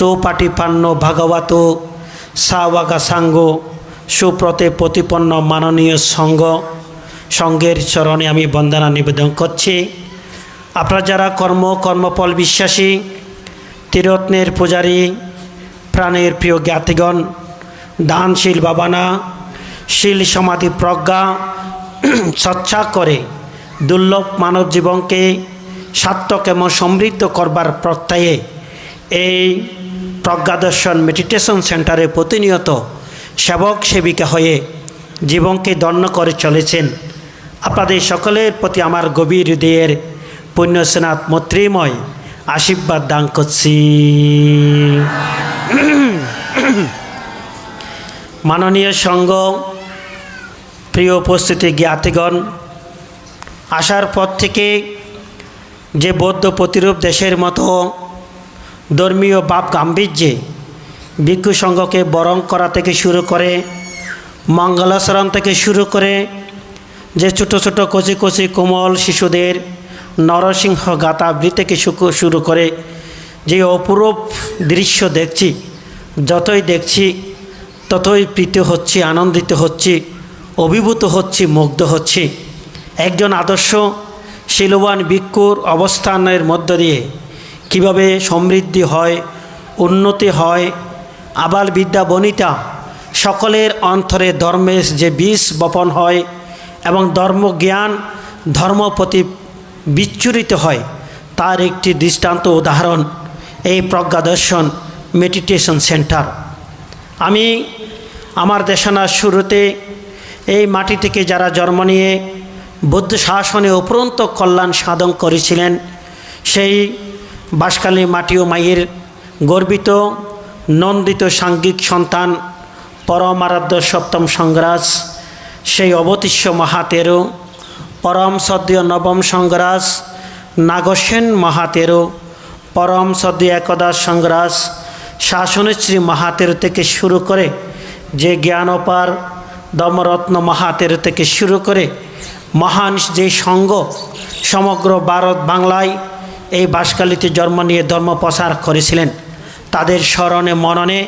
সুপাটিপান্ন ভাগবত, সাওয়াগা সাঙ্গ সুপ্রতে প্রতিপন্ন মাননীয় সংঘ সঙ্গের চরণে আমি বন্দনা নিবেদন করছি। আপনারা যারা কর্ম, কর্মফল বিশ্বাসী, তিরত্নের পূজারী, প্রাণের প্রিয় জ্ঞাতিগণ, দানশীল বাবানা, শীল সমাধি প্রজ্ঞা, সচ্ছা করে দুর্লভ মানব জীবনকে সার্থক এবং সমৃদ্ধ করবার প্রত্যয়ে এই প্রজ্ঞাদর্শন মেডিটেশন সেন্টারে প্রতিনিয়ত সেবক সেবিকা হয়ে জীবনকে দণ্ড করে চলেছেন। আপনাদের সকলের প্রতি আমার গভীর হৃদয়ের পুণ্যসেনাথ মৈত্রীময় আশীর্বাদ দান করছি। মাননীয় সঙ্গ, প্রিয় উপস্থিতি জ্ঞাতিগণ, আসার পর থেকে যে বৌদ্ধ প্রতিরূপ দেশের মতো ধর্মীয় বাপ গাম্ভীর্যে ভিক্ষু সংঘকে বরং করা থেকে শুরু করে মঙ্গলাচরণ থেকে শুরু করে যে ছোট ছোট কচি কচি কোমল শিশুদের নরসিংহ গাতাবৃ থেকে শুরু করে যে অপরূপ দৃশ্য দেখছি, যতই দেখছি, ততই প্রীত হচ্ছি, আনন্দিত হচ্ছি, অভিভূত হচ্ছি, মুগ্ধ হচ্ছি। একজন আদর্শ, শিলবান ভিক্ষুর অবস্থানের মধ্য দিয়ে কীভাবে সমৃদ্ধি হয়, উন্নতি হয়, আবাল বিদ্যা বনিতা, সকলের অন্তরে ধর্মের যে বীজ বপন হয় এবং ধর্মজ্ঞান, ধর্ম প্রতি বিচ্ছুরিত হয়, তার একটি দৃষ্টান্ত উদাহরণ, এই প্রজ্ঞাদর্শন মেডিটেশন সেন্টার। আমি আমার দেশনার শুরুতে এই মাটি থেকে যারা জন্ম নিয়ে বৌদ্ধ শাসনে উপরন্ত কল্যাণ সাধন করেছিলেন, সেই বাসকালী মাটি ও মায়ের গর্বিত, নন্দিত সাঙ্গিক সন্তান, পরমারাধ্য সপ্তম সংগ্রাস, সেই অবতীর্য মহাতেরো, পরম সদ্য নবম সংগ্রাস, নাগসেন মহাতেরো, পরম সদ্য একদাস সংগ্রাস শাসনশ্রী মহাতেরো থেকে শুরু করে যে জ্ঞানপার দমরত্ন মহাতেরো থেকে শুরু করে মহান যে সঙ্গ সমগ্র ভারত বাংলায় এই বাসকালিতে জন্ম নিয়ে ধর্ম প্রসার করেছিলেন। তাদের স্মরণে, মননে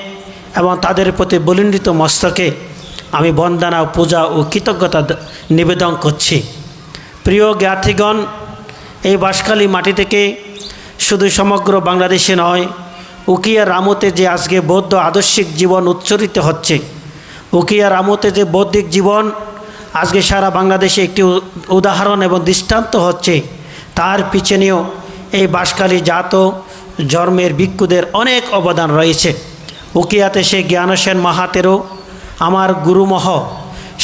এবং তাদের প্রতি বলিন্দিত মস্তকে আমি বন্দনা, পূজা ও কৃতজ্ঞতা নিবেদন করছি। প্রিয় জ্ঞাতিগণ এই বাঁশখালী মাটি থেকে শুধু সমগ্র বাংলাদেশে নয়, উকিয়া রামতে যে আজকে বৌদ্ধ আদর্শিক জীবন উচ্চরিত হচ্ছে, উকিয়া রামতে যে বৌদ্ধিক জীবন আজকে সারা বাংলাদেশে একটি উদাহরণ এবং দৃষ্টান্ত হচ্ছে, তার পিছনেও এই বাঁশখালী জাত জন্মের ভিক্ষুদের অনেক অবদান রয়েছে। উকিয়াতে সে জ্ঞানসেন মহাতেরও, আমার গুরুমহ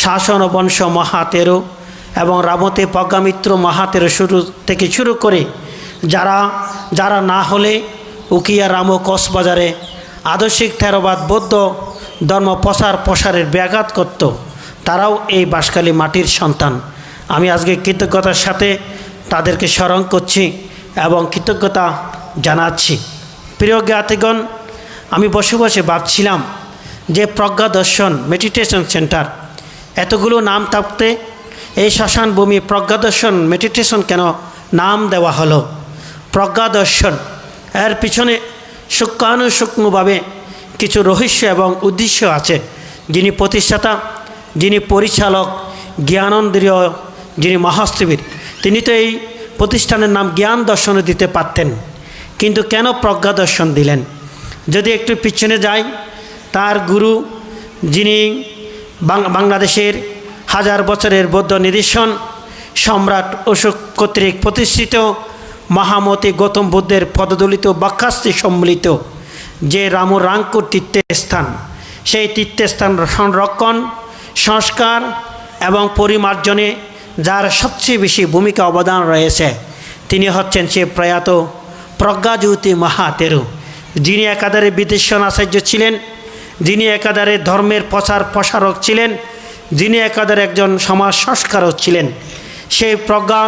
শাসন বংশ মহাতেরো এবং রামতে প্রজ্ঞামিত্র মহাতেরো শুরু থেকে শুরু করে যারা যারা না হলে উকিয়া রাম কক্সবাজারে আদর্শিক থেরবাদ, বৌদ্ধ ধর্ম প্রসার প্রসারের ব্যাঘাত করত। তারাও এই বাঁশখালী মাটির সন্তান। আমি আজকে কৃতজ্ঞতার সাথে তাদেরকে স্মরণ করছি। এবং কৃতজ্ঞতা জানাচ্ছি। প্রিয় জ্ঞাতিগণ, আমি বসে বসে ভাবছিলাম যে প্রজ্ঞা দর্শন মেডিটেশন সেন্টার, এতগুলো নাম থাকতে এই শ্মশান ভূমি প্রজ্ঞা দর্শন মেডিটেশন কেন নাম দেওয়া হলো? প্রজ্ঞা দর্শন, এর পিছনে সূক্ষ্মানুসূক্ষ্মভাবে কিছু রহস্য এবং উদ্দেশ্য আছে। যিনি প্রতিষ্ঠাতা, যিনি পরিচালক জ্ঞানন্দ্রিয় যিনি মহাস্তবীর তিনি তো এই প্রতিষ্ঠানের নাম জ্ঞান দর্শনে দিতে পারতেন। কিন্তু কেন প্রজ্ঞা দর্শন দিলেন? যদি একটু পিছনে যাই, তার গুরু যিনি বাংলাদেশের হাজার বছরের বৌদ্ধ নিদর্শন সম্রাট অশোক কর্তৃক প্রতিষ্ঠিত মহামতি গৌতম বুদ্ধের পদদলিত বাক্যাস্তি সম্মিলিত যে রামরাঙ্কুর তীর্থস্থান, সেই তীর্থস্থান সংরক্ষণ, সংস্কার এবং পরিমার্জনে যার সবচেয়ে বেশি ভূমিকা অবদান রয়েছে, তিনি হচ্ছেন সে প্রয়াত প্রজ্ঞাজ্যোতি মাহাতেরু, যিনি একাধারে বিদেশন আচার্য ছিলেন, যিনি একাধারে ধর্মের প্রচার প্রসারক ছিলেন, যিনি একাধারে একজন সমাজ সংস্কারক ছিলেন। সেই প্রজ্ঞা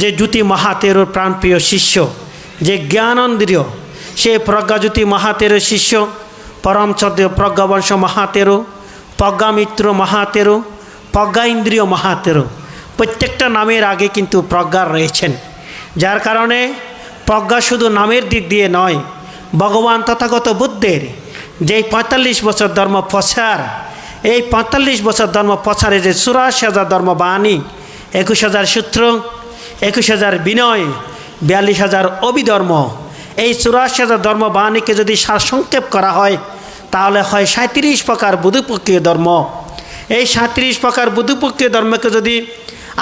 যে জ্যোতি মহাতেরুর প্রাণপ্রিয় শিষ্য, যে জ্ঞানন্দ্রিয় সেই প্রজ্ঞাজ্যোতি মহাতেরুর শিষ্য পরমচর্য প্রজ্ঞাবংশ মাহাতেরু, প্রজ্ঞামিত্র মাহাতেরু প্রজ্ঞা ইন্দ্রিয় মহাতেরু। প্রত্যেকটা নামের আগে কিন্তু প্রজ্ঞা রয়েছেন। যার কারণে প্রজ্ঞা শুধু নামের দিক দিয়ে নয়, ভগবান তথাগত বুদ্ধের যেই পঁয়তাল্লিশ বছর ধর্ম প্রচার, এই পঁয়তাল্লিশ বছর ধর্ম প্রচারে যে চুরাশি হাজার ধর্ম বাণী, একুশ হাজার সূত্র, একুশ হাজার বিনয়, বিয়াল্লিশ হাজার অবিধর্ম, এই চুরাশি হাজার ধর্ম বাণীকে যদি সারসংক্ষেপ করা হয়, তাহলে হয় সাঁত্রিশ প্রকার বুধুপক্ষীয় ধর্ম। এই সাঁত্রিশ প্রকার বুধুপক্ষীয় ধর্মকে যদি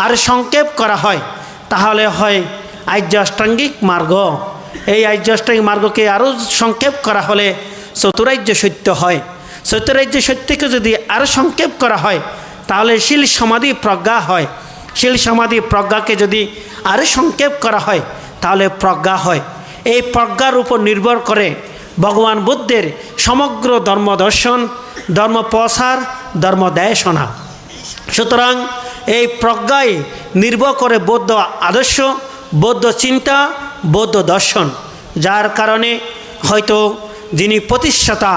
আর সংক্ষেপ করা হয়, তাহলে হয় আর্য অষ্টাঙ্গিক মার্গ। এই আর্য অষ্টাঙ্গিক মার্গকে আরও সংক্ষেপ করা হলে চতুরাজ্য সত্য হয়। চতুরাজ্য সত্যকে যদি আরও সংক্ষেপ করা হয়, তাহলে শিল সমাধি প্রজ্ঞা হয়। শিল সমাধি প্রজ্ঞাকে যদি আরও সংক্ষেপ করা হয়, তাহলে প্রজ্ঞা হয়। এই প্রজ্ঞার উপর নির্ভর করে ভগবান বুদ্ধের সমগ্র ধর্ম দর্শন ধর্ম প্রসার ধর্ম দেশনা সুতরাং এই প্রজ্ঞায় নির্ভর করে বৌদ্ধ আদর্শ, বৌদ্ধ চিন্তা, বৌদ্ধ দর্শন। যার কারণে হয়তো যিনি প্রতিষ্ঠাতা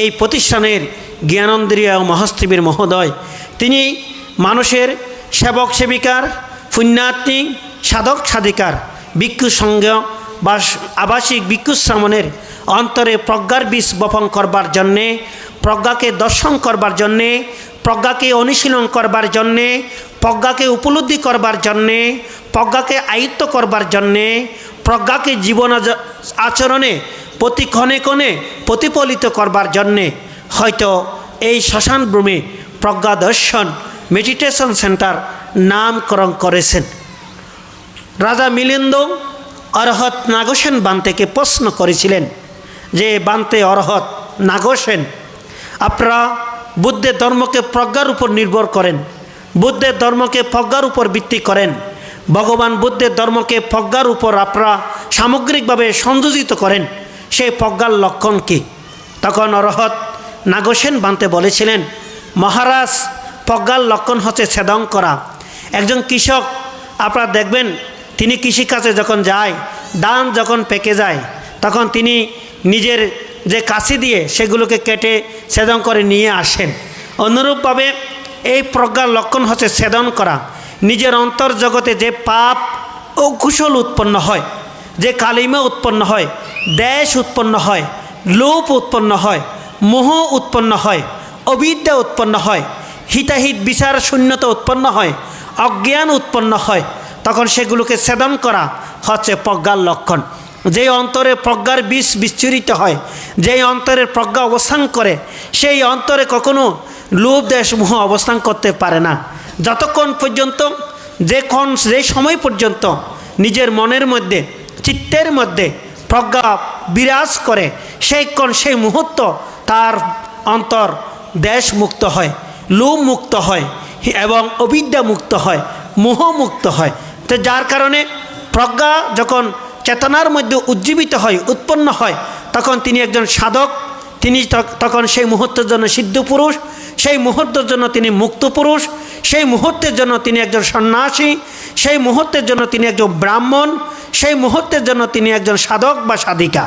এই প্রতিষ্ঠানের জ্ঞানন্দ্রিয় মহাস্ত্রীবীর মহোদয়, তিনি মানুষের সেবক সেবিকার, পুণ্যাত্মী, সাধক সাধিকার, ভিক্ষু সঙ্গ বা আবাসিক ভিক্ষু শ্রমণের অন্তরে প্রজ্ঞার বীজ বপন করবার জন্যে, প্রজ্ঞাকে দর্শন করবার জন্যে প্রজ্ঞাকে অনুশীলন করবার জন্যে, প্রজ্ঞাকে উপলব্ধি করবার জন্যে, প্রজ্ঞাকে আয়ত্ত করবার জন্যে, প্রজ্ঞাকে জীবন আচরণে প্রতি ক্ষণে ক্ষণে প্রতিফলিত করবার জন্যে। হয়তো এই শ্মশান ভূমি প্রজ্ঞা দর্শন মেডিটেশন সেন্টার নামকরণ করেছেন। রাজা মিলিন্দ অরহত নাগসেন বান্তেকে প্রশ্ন করেছিলেন যে, বান্তে অরহত নাগসেন, আপনারা বুদ্ধের ধর্মকে প্রজ্ঞার উপর নির্ভর করেন। বুদ্ধের ধর্মকে প্রজ্ঞার উপর ভিত্তি করেন। ভগবান বুদ্ধের ধর্মকে প্রজ্ঞার উপর আপনারা সামগ্রিকভাবে সংযোজিত করেন। সেই প্রজ্ঞার লক্ষণ কী? তখন অরহত নাগসেন বান্তে বলেছিলেন, মহারাজ, প্রজ্ঞার লক্ষণ হচ্ছে ছেদন করা একজন কৃষক, আপনারা দেখবেন, তিনি কৃষিকাজে যখন যায়, ধান যখন পেকে যায়, তখন তিনি নিজের যে কাশি দিয়ে সেগুলোকে কেটে ছেদন করে নিয়ে আসেন। অনুরূপভাবে এই প্রজ্ঞার লক্ষণ হচ্ছে ছেদন করা। নিজের অন্তর জগতে যে পাপ ও কুশল উৎপন্ন হয়, যে কালিমা উৎপন্ন হয়, দেশ উৎপন্ন হয়, লোপ উৎপন্ন হয়, মোহ উৎপন্ন হয়, অবিদ্যা উৎপন্ন হয়, হিতাহিত বিচার শূন্যতা উৎপন্ন হয়, অজ্ঞান উৎপন্ন হয়, তখন সেগুলোকে ছেদন করা হচ্ছে প্রজ্ঞার লক্ষণ। যেই অন্তরে প্রজ্ঞার বিষ বিচ্ছুরিত হয়, যেই অন্তরের প্রজ্ঞা অবস্থান করে, সেই অন্তরে কখনো লোভ, দেশ, মোহ অবস্থান করতে পারে না। যতক্ষণ পর্যন্ত, যে ক্ষণ, যে সময় পর্যন্ত নিজের মনের মধ্যে, চিত্তের মধ্যে প্রজ্ঞা বিরাজ করে, সেই ক্ষণ, সেই মুহূর্ত তার অন্তর দেশ মুক্ত হয়, লোভ মুক্ত হয় এবং অবিদ্যা মুক্ত হয়, মোহ মুক্ত হয়। তো যার কারণে প্রজ্ঞা যখন চেতনার মধ্যে উজ্জীবিত হয়, উৎপন্ন হয়। তখন তিনি একজন সাধক, তিনি তখন সেই মুহূর্তের জন্য সিদ্ধ পুরুষ, সেই মুহূর্তের জন্য তিনি মুক্ত পুরুষ, সেই মুহূর্তের জন্য তিনি একজন সন্ন্যাসী, সেই মুহূর্তের জন্য তিনি একজন ব্রাহ্মণ, সেই মুহূর্তের জন্য তিনি একজন সাধক বা সাধিকা।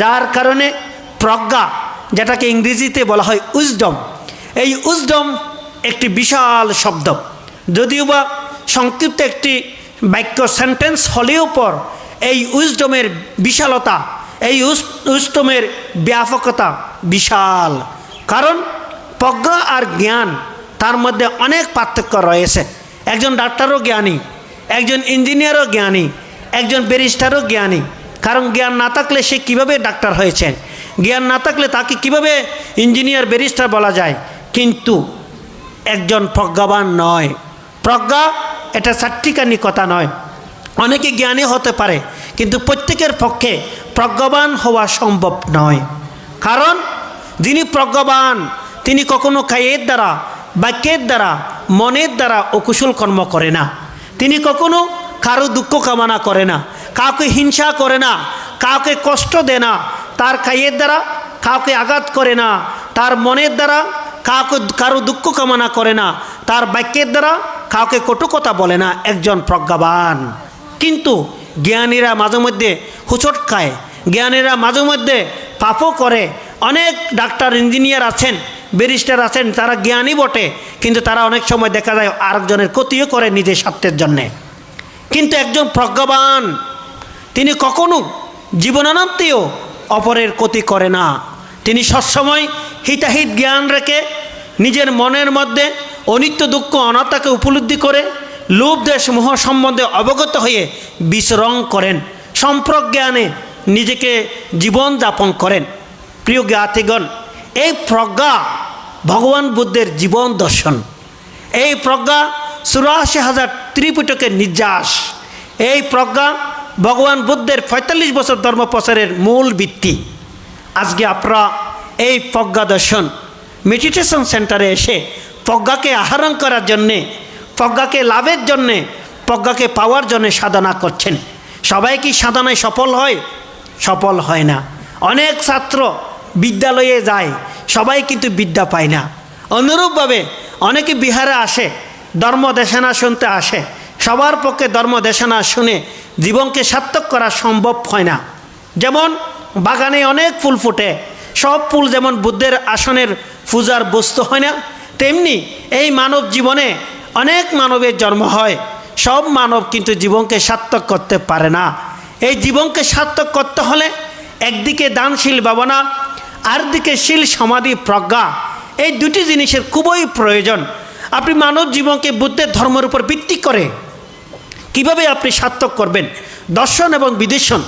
যার কারণে প্রজ্ঞা, যেটাকে ইংরেজিতে বলা হয় উজডম এই উজডম একটি বিশাল শব্দ। যদিও বা সংক্ষিপ্ত একটি বাক্য, সেন্টেন্স হলেও পর এই উজডমের বিশালতা, এই উষ্টমের ব্যাপকতা বিশাল। কারণ প্রজ্ঞা আর জ্ঞান তার মধ্যে অনেক পার্থক্য রয়েছে। একজন ডাক্তারও জ্ঞানী, একজন ইঞ্জিনিয়ারও জ্ঞানী, একজন ব্যারিস্টারও জ্ঞানী। কারণ জ্ঞান না থাকলে সে কীভাবে ডাক্তার হয়েছে? জ্ঞান না থাকলে তাকে কীভাবে ইঞ্জিনিয়ার, ব্যারিস্টার বলা যায়? কিন্তু একজন প্রজ্ঞাবান নয়। প্রজ্ঞা এটা চারটিকানি কথা নয়। অনেকে জ্ঞানী হতে পারে, কিন্তু প্রত্যেকের পক্ষে প্রজ্ঞাবান হওয়া সম্ভব নয়। কারণ, যিনি প্রজ্ঞাবান, তিনি কখনো কায়ের দ্বারা, বাক্যের দ্বারা, মনের দ্বারা অকুশল কর্ম করে না। তিনি কখনো কারও দুঃখ কামনা করে না, কাউকে হিংসা করে না, কাউকে কষ্ট দেয় না, তার কায়ের দ্বারা কাউকে আঘাত করে না, তার মনের দ্বারা কাউকে কারও দুঃখ কামনা করে না, তার বাক্যের দ্বারা কাউকে কটু কথা বলে না একজন প্রজ্ঞাবান। কিন্তু জ্ঞানীরা মাঝে মধ্যে হুচট খায়। জ্ঞানীরা মাঝে মধ্যে পাপও করে। অনেক ডাক্তার, ইঞ্জিনিয়ার আছেন, ব্যারিস্টার আছেন, তারা জ্ঞানী বটে, কিন্তু তারা অনেক সময় দেখা যায় আরেকজনের ক্ষতিও করে নিজের স্বার্থের জন্যে। কিন্তু একজন প্রজ্ঞাবান, তিনি কখনো জীবনান্তেও অপরের ক্ষতি করে না। তিনি সবসময় হিতাহিত জ্ঞান রেখে নিজের মনের মধ্যে অনিত্য দুঃখ, অনাত্মাকে উপলব্ধি করে লোভ দেশ মোহ সম্বন্ধে অবগত হয়ে বিচরণ করেন। সম্প্রজ্ঞানে নিজেকে জীবন যাপন করেন। প্রিয় জ্ঞাতিগণ, এই প্রজ্ঞা ভগবান বুদ্ধের জীবন দর্শন। এই প্রজ্ঞা চুরাশি হাজার ত্রিপুটকের নির্যাস। এই প্রজ্ঞা ভগবান বুদ্ধের পঁয়তাল্লিশ বছর ধর্ম প্রচারের মূল ভিত্তি। আজকে আপনারা এই প্রজ্ঞা দর্শন মেডিটেশন সেন্টারে এসে প্রজ্ঞাকে আহরণ করার জন্যে প্রজ্ঞাকে লাভের জন্যে, প্রজ্ঞাকে পাওয়ার জন্যে সাধনা করছেন। সবাই কি সাধনায় সফল হয়? সফল হয় না। অনেক ছাত্র বিদ্যালয়ে যায়, সবাই কিন্তু বিদ্যা পায় না। অনুরূপভাবে অনেকে বিহারে আসে ধর্ম দেশানা শুনতে আসে। সবার পক্ষে ধর্ম দেশানা শুনে জীবনকে সার্থক করা সম্ভব হয় না। যেমন বাগানে অনেক ফুল ফুটে, সব ফুল যেমন বুদ্ধের আসনের পূজার বস্তু হয় না, তেমনি এই মানব জীবনে অনেক মানবের জন্ম হয়, সব মানব কিন্তু জীবনকে সার্থক করতে পারে না। এই জীবনকে সার্থক করতে হলে একদিকে দানশীল ভাবনা আর দিকে শীল সমাধি প্রজ্ঞা। এই দুটি জিনিসের খুবই প্রয়োজন। আপনি মানব জীবনকে বুদ্ধের ধর্মের উপর ভিত্তি করে কীভাবে আপনি সার্থক করবেন? দর্শন এবং বিদেশন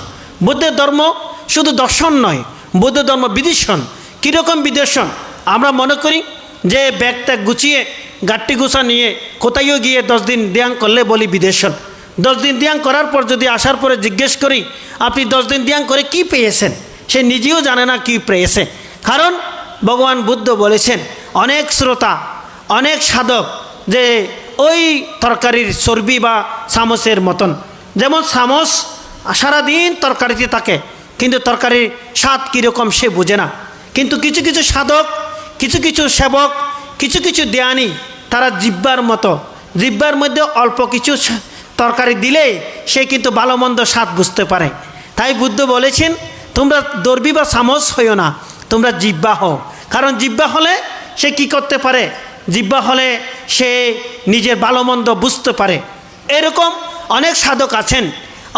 বুদ্ধের ধর্ম শুধু দর্শন নয় বৌদ্ধ ধর্ম বিদেশন কীরকম বিদেশন আমরা মনে করি যে ব্যাগটা গুছিয়ে গাট্টি গুছা নিয়ে কোথায়ও গিয়ে দশ দিন দিয়াং করলে বলি বিদেশন দশ দিন দিয়াং করার পর যদি আসার পরে জিজ্ঞেস করি, আপনি দশ দিন দিয়াং করে কি পেয়েছেন? সে নিজেও জানে না কি পেয়েছে। কারণ ভগবান বুদ্ধ বলেছেন, অনেক শ্রোতা, অনেক সাধক যে ওই তরকারির চর্বি বা চামচের মতন। যেমন চামচ সারাদিন তরকারিতে থাকে, কিন্তু তরকারির স্বাদ কীরকম সে বোঝে না। কিন্তু কিছু কিছু সাধক, কিছু কিছু সেবক, কিছু কিছু দেয়ানি তারা জিব্বার মতো। জিব্বার মধ্যে অল্প কিছু তরকারি দিলে সে কিন্তু ভালো মন্দ স্বাদ বুঝতে পারে। তাই বুদ্ধ বলেছেন, তোমরা দর্বি বা সামস হইও না, তোমরা জিব্বা হও। কারণ জিব্বা হলে সে কি করতে পারে? জিব্বা হলে সে নিজের ভালো মন্দ বুঝতে পারে। এরকম অনেক সাধক আছেন,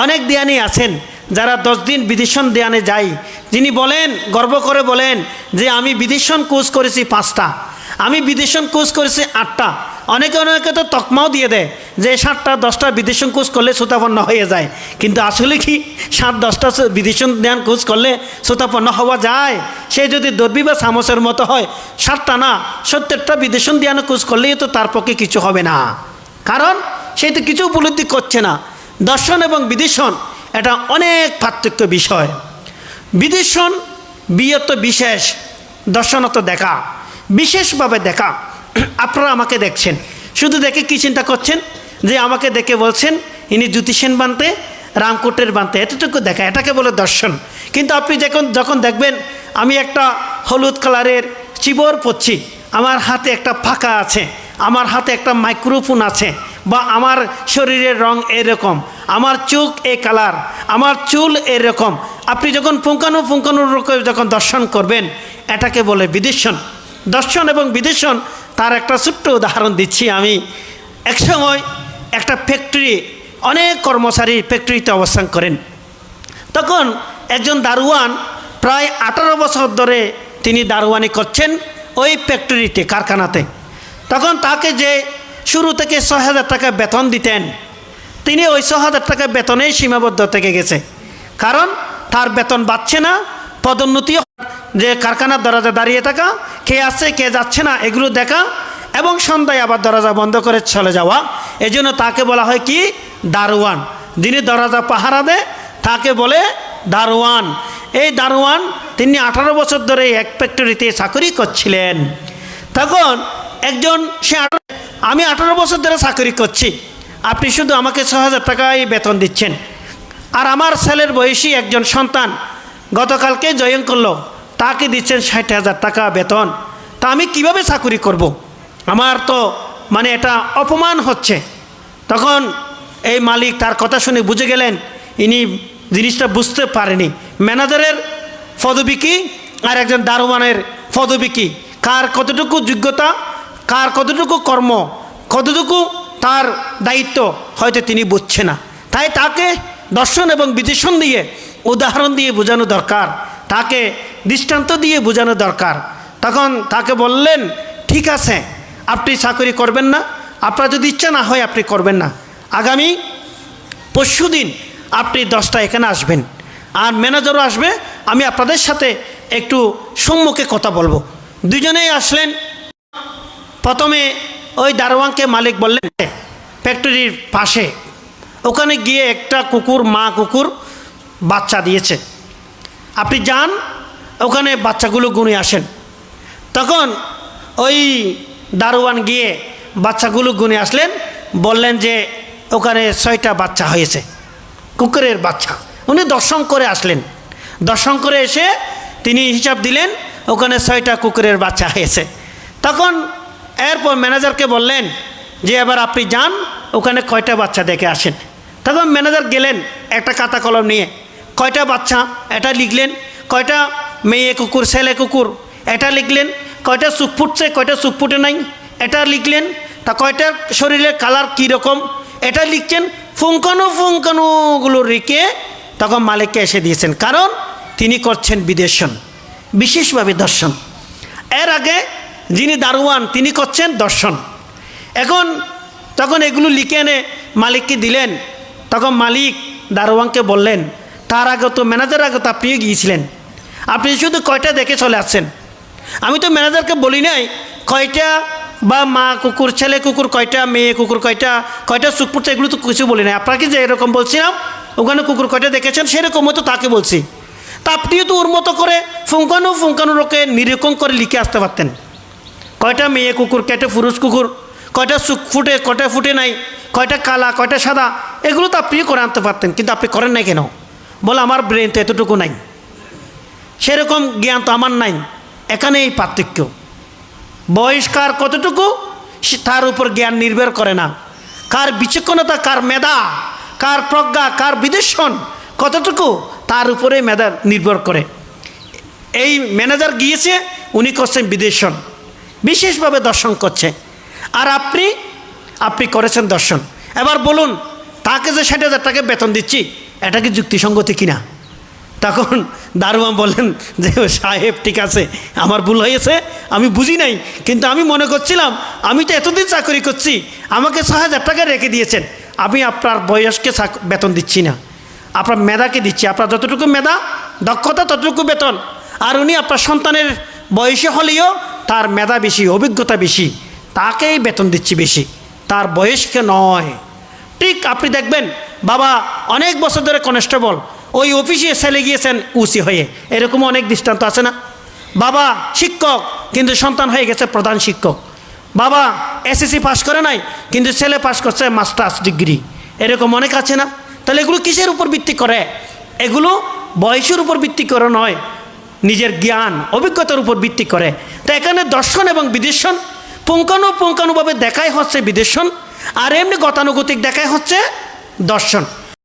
অনেক দিয়ানি আছেন, যারা দশ দিন বিদেশন দেয়ানে যাই যিনি বলেন, গর্ব করে বলেন যে, আমি বিদেশন কোর্স করেছি পাঁচটা। আমি বিদেশন কোর্স করেছি আটটা। অনেকে অনেকে তো তকমাও দিয়ে দেয় যে সাতটা, দশটা বিদেশন কোর্স করলে শ্রোতাপন্ন হয়ে যায়। কিন্তু আসলে কি সাত, দশটা বিদেশন জ্ঞান কোর্স করলে শ্রোতাপন্ন হওয়া যায়? সে যদি দর্বি বা সামসের মতো হয়, সাতটা না, সত্তরটা বিদেশন জ্ঞান কোর্স করলেই তো তার পক্ষে কিছু হবে না। কারণ সে তো কিছু উপলব্ধি করছে না। দর্শন এবং বিদেশন এটা অনেক পার্থক্য বিষয়। বিদেশন বিয়ত বিশেষ দর্শনত দেখা। বিশেষভাবে দেখা। আপনারা আমাকে দেখছেন। শুধু দেখে কি চিন্তা করছেন? যে আমাকে দেখে বলছেন, ইনি জ্যোতিষেন বানতে, রামকোটের বানতে। এতটুকু দেখা, এটাকে বলে দর্শন। কিন্তু আপনি যখন যখন দেখবেন, আমি একটা হলুদ কালারের চিবর পরছি, আমার হাতে একটা ফাঁকা আছে, আমার হাতে একটা মাইক্রোফোন আছে, বা আমার শরীরের রং এরকম, আমার চোখ এ কালার, আমার চুল এরকম, আপনি যখন পুঙ্খানু পুঙ্খানুরূপে যখন দর্শন করবেন, এটাকে বলে বিদেশন দর্শন এবং বিদেশন তার একটা ছোট্ট উদাহরণ দিচ্ছি আমি। একসময় একটা ফ্যাক্টরি অনেক কর্মচারী ফ্যাক্টরিতে অবস্থান করেন। তখন একজন দারোয়ান প্রায় আঠারো বছর ধরে তিনি দারোয়ানি করছেন ওই ফ্যাক্টরিতে কারখানাতে। তখন তাকে যে শুরু থেকে ছ হাজার টাকা বেতন দিতেন, তিনি ওই ছ হাজার টাকা বেতনেই সীমাবদ্ধ থেকে গেছে। কারণ তার বেতন বাড়ছে না পদোন্নতি যে কারখানার দরজা দাঁড়িয়ে থাকা, কে আসছে কে যাচ্ছে না, এগুলো দেখা এবং সন্ধ্যায় আবার দরজা বন্ধ করে চলে যাওয়া। এজন্য তাকে বলা হয় কি? দারোয়ান। যিনি দরজা পাহারা দেয়, তাকে বলে দারোয়ান। এই দারোয়ান তিনি আঠারো বছর ধরে এক ফ্যাক্টরিতে চাকরি করছিলেন। তখন একজন, সে আমি আঠারো বছর ধরে চাকরি করছি। আপনি শুধু আমাকে ছ হাজার টাকায় বেতন দিচ্ছেন। আর আমার ছেলের বয়সী একজন সন্তান গতকালকে জয়েন করল। তাকে দিচ্ছেন ষাট হাজার টাকা বেতন। তা আমি কীভাবে চাকরি করব। আমার তো মানে এটা অপমান হচ্ছে। তখন এই মালিক তার কথা শুনে বুঝে গেলেন, ইনি জিনিসটা বুঝতে পারেনি। ম্যানেজারের পদবী কি? আর একজন দারোয়ানের পদবী কি? কার কতটুকু যোগ্যতা? কার কতটুকু কর্ম? কতটুকু তার দায়িত্ব? হয়তো তিনি বুঝছে না। তাই তাকে দর্শন এবং বিদেশন দিয়ে উদাহরণ দিয়ে বোঝানো দরকার। তাকে দৃষ্টান্ত দিয়ে বোঝানো দরকার। তখন তাকে বললেন, ঠিক আছে, আপনি চাকরি করবেন না। আপনার যদি ইচ্ছা না হয়, আপনি করবেন না। আগামী পরশু দিন আপনি দশটা এখানে আসবেন। আর ম্যানেজারও আসবে। আমি আপনাদের সাথে একটু সম্মুখে কথা বলব। দুজনেই আসলেন। প্রথমে ওই দারোয়ানকে মালিক বললেন ফ্যাক্টরির পাশে। ওখানে গিয়ে একটা কুকুর, মা কুকুর বাচ্চা দিয়েছে। আপনি যান, ওখানে বাচ্চাগুলো গুনে আসেন। তখন ওই দারোয়ান গিয়ে বাচ্চাগুলো গুনে আসলেন, বললেন যে, ওখানে ছয়টা বাচ্চা হয়েছে, কুকুরের বাচ্চা। উনি দর্শন করে আসলেন। দর্শন করে এসে তিনি হিসাব দিলেন, ওখানে ছয়টা কুকুরের বাচ্চা হয়েছে। তখন এরপর ম্যানেজারকে বললেন যে, এবার আপনি যান, ওখানে কয়টা বাচ্চা দেখে আসেন? তখন ম্যানেজার গেলেন একটা কাতা কলম নিয়ে। কয়টা বাচ্চা এটা লিখলেন, কয়টা মেয়ে কুকুর, ছেলে কুকুর এটা লিখলেন, কয়টা চুপ ফুটছে, কয়টা চুপ ফুটে নাই এটা লিখলেন, তা কয়টা শরীরের কালার কীরকম এটা লিখছেন, ফুঙ্কানো ফুঙ্কানোগুলো রেখে তখন মালিককে এসে দিয়েছেন। কারণ তিনি করছেন বিদেশন, বিশেষভাবে দর্শন। এর আগে যিনি দারোয়ান, তিনি করছেন দর্শন। এখন তখন এগুলো লিখে এনে মালিককে দিলেন, তখন মালিক দারোয়ানকে বললেন তার আগে তো ম্যানেজার আগে তো আপনিও গিয়েছিলেন। আপনি শুধু কয়টা দেখে চলে আসছেন? আমি তো ম্যানেজারকে বলি নাই, কয়টা বা মা কুকুর, ছেলে কুকুর, কয়টা, মেয়ে কুকুর, কয়টা কয়টা চুপ পড়ছে এগুলো তো কিছু বলি নাই। আপনাকে যে এরকম বলছিলাম, ওখানে কুকুর কয়টা দেখেছেন, সেরকমও তো তাকে বলছি। তা আপনিও তো ওর মতো করে ফুঙ্কানো ফুঙ্কানো রোকে নিরীক্ষণ করে লিখে আসতে পারতেন। কয়টা মেয়ে কুকুর, কয়টা পুরুষ কুকুর, কয়টা চুক ফুটে, কয়টা ফুটে নাই, কয়টা কালা, কয়টা সাদা, এগুলো তো আপনিও করে আনতে পারতেন, কিন্তু আপনি করেন নাই কেন? বলে, আমার ব্রেন তো এতটুকু নাই। সেরকম জ্ঞান তো আমার নাই। এখানে এই পার্থক্য। বয়স্কার কতটুকু তার উপর জ্ঞান নির্ভর করে না। কার বিচক্ষণতা, কার মেধা, কার প্রজ্ঞা, কার বিদেশন কতটুকু, তার উপরে মেধা নির্ভর করে। এই ম্যানেজার গিয়েছে, উনি করছেন বিদেশন বিশেষভাবে দর্শন করছে। আর আপনি আপনি করেছেন দর্শন। এবার বলুন, তাকে যে ষাট হাজার টাকা বেতন দিচ্ছি এটা কি যুক্তিসঙ্গতি কিনা? তখন দারোয়ান বলেন যে সাহেব, ঠিক আছে, আমার ভুল হয়েছে, আমি বুঝি নাই, কিন্তু আমি মনে করছিলাম, আমি তো এতদিন চাকরি করছি, আমাকে ছ হাজার টাকা রেখে দিয়েছেন, আমি আপনার বয়সকে বেতন দিচ্ছি না। আপনার মেধাকে দিচ্ছি, আপনার যতটুকু মেধা, দক্ষতা ততটুকু বেতন, আর উনি আপনার সন্তানের বয়সে হলেও তার মেধা বেশি, অভিজ্ঞতা বেশি, তাকেই বেতন দিচ্ছি বেশি, তার বয়সকে নয়। ঠিক আপনি দেখবেন বাবা, অনেক বছর ধরে কনস্টেবল। ওই অফিসে ছেলে গিয়েছেন উসি হয়ে। এরকম অনেক দৃষ্টান্ত আছে না? বাবা, শিক্ষক, কিন্তু সন্তান হয়ে গেছে প্রধান শিক্ষক। বাবা এসএসসি পাস করে নাই, কিন্তু ছেলে পাস করছে মাস্টার্স ডিগ্রি। এরকম অনেক আছে না? তাহলে এগুলো কিসের উপর ভিত্তি করে? এগুলো বয়সের উপর ভিত্তি করে নয়, নিজের জ্ঞান, অভিজ্ঞতার উপর ভিত্তি করে। তো এখানে দর্শন এবং বিদেশন পুঙ্খানুপুঙ্খানুভাবে দেখাই হচ্ছে বিদেশন আর এমনি গতানুগতিক দেখাই হচ্ছে দর্শন।